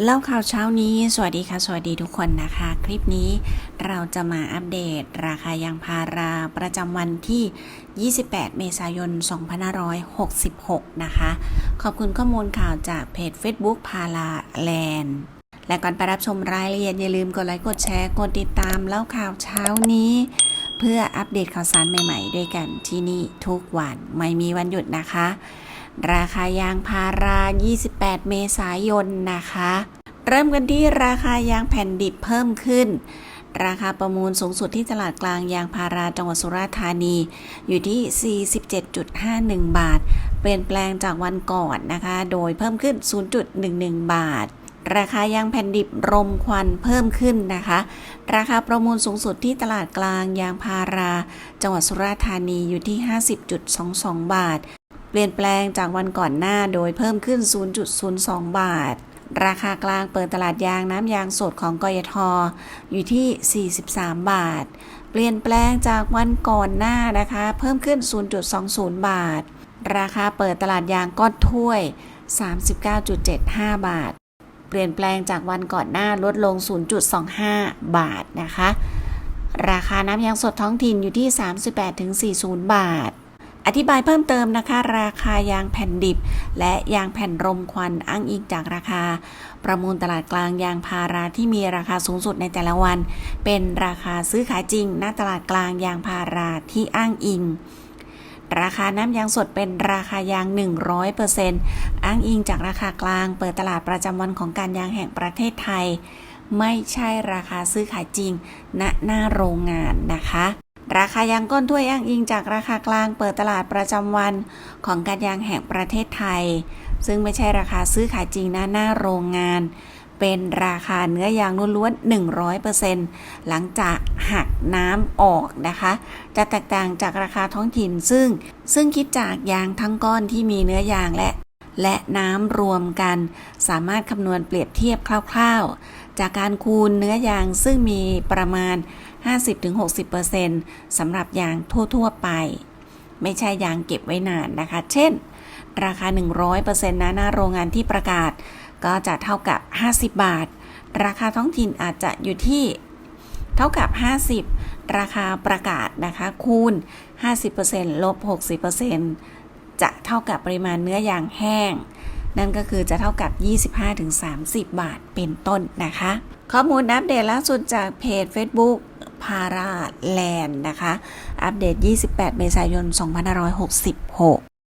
เล่าข่าวเช้านี้ สวัสดีค่ะ สวัสดีทุกคนนะคะ คลิปนี้เราจะมาอัปเดต ราคายางพาราประจำวันที่ 28 เมษายน 2566 นะคะ ขอบคุณข้อมูลข่าวจากเพจ Facebook พาราแลนด์และก่อนไปรับชมรายละเอียดอย่าลืมกดไลค์กดแชร์กดติดตามเล่าข่าวเช้านี้ เพื่ออัปเดตข่าวสารใหม่ ๆ ด้วยกันที่นี่ทุกวันไม่มีวันหยุดนะคะ ราคายางพารา 28 เมษายนนะคะ เริ่มกันที่ราคายางแผ่นดิบเพิ่มขึ้น ราคาประมูลสูงสุดที่ตลาดกลางยางพาราจังหวัดสุราษฎร์ธานี อยู่ที่ 47.51 บาท เปลี่ยนแปลงจากวันก่อนนะคะ โดยเพิ่มขึ้น 0.11 บาทราคายางแผ่นดิบรมควันเพิ่มขึ้นนะคะ ราคาประมูลสูงสุดที่ตลาดกลางยางพารา จังหวัดสุราษฎร์ธานีอยู่ที่ 50.22 บาท เปลี่ยนแปลงจากวันก่อนหน้าโดยเพิ่มขึ้น 0.02 บาท ราคากลางเปิดตลาดยางน้ำยางสดของกยทอยู่ที่ 43 บาท เปลี่ยนแปลงจากวันก่อนหน้านะคะ เพิ่มขึ้น 0.20 บาท ราคาเปิดตลาดยางก้อนถ้วย 39.75 บาท เปลี่ยนแปลงจากวันก่อนหน้าลดลง 0.25 บาทนะคะ ราคาน้ำยางสดท้องถิ่นอยู่ที่ 38-40 บาท อธิบายเพิ่มเติมนะคะ ราคายางแผ่นดิบ และยางแผ่นรมควันอ้างอิงจากราคา ประมูลตลาดกลางยางพาราที่มีราคาสูงสุดในแต่ละวัน เป็นราคาซื้อขายจริงณตลาดกลางยางพาราที่อ้างอิง ราคาน้ำยางสดเป็นราคายาง 100%อ้างอิงจากราคากลาง เปิดตลาดประจำวันของการยางแห่งประเทศไทย ไม่ใช่ราคาซื้อขายจริง ณหน้าโรงงานนะคะ ราคายางก้นถ้วยอ้างอิงจากราคากลางเปิดตลาดประจำวันของการยางแห่งประเทศไทย ซึ่งไม่ใช่ราคาซื้อขายจริงณหน้าโรงงาน เป็นราคาเนื้อยางล้วนๆ100%หลังจากหักน้ำออกนะคะ จะแตกต่างจากราคาท้องถิ่นซึ่ง ซึ่งคิดจากยางทั้งก้อนที่มีเนื้อยางและและน้ำรวมกัน สามารถคำนวณเปรียบเทียบคร่าว ๆ จากการคูณเนื้อยางซึ่งมีประมาณ 50-60%สำหรับยางทั่ว ๆ ไป ไม่ใช่ยางเก็บไว้นานนะคะ เช่น ราคา 100%นะหน้าโรงงานที่ประกาศ ก็จะเท่ากับ 50 บาท ราคาท้องถิ่นอาจจะอยู่ที่เท่ากับ 50 ราคาประกาศนะคะ คูณ 50%ลบ 60%จะเท่ากับปริมาณเนื้อยางแห้ง นั่นก็คือจะเท่ากับ 25-30 บาทเป็นต้นนะคะ ข้อมูลอัปเดตล่าสุดจากเพจ Facebook พาราแลนด์นะคะ อัปเดต 28 เมษายน 2566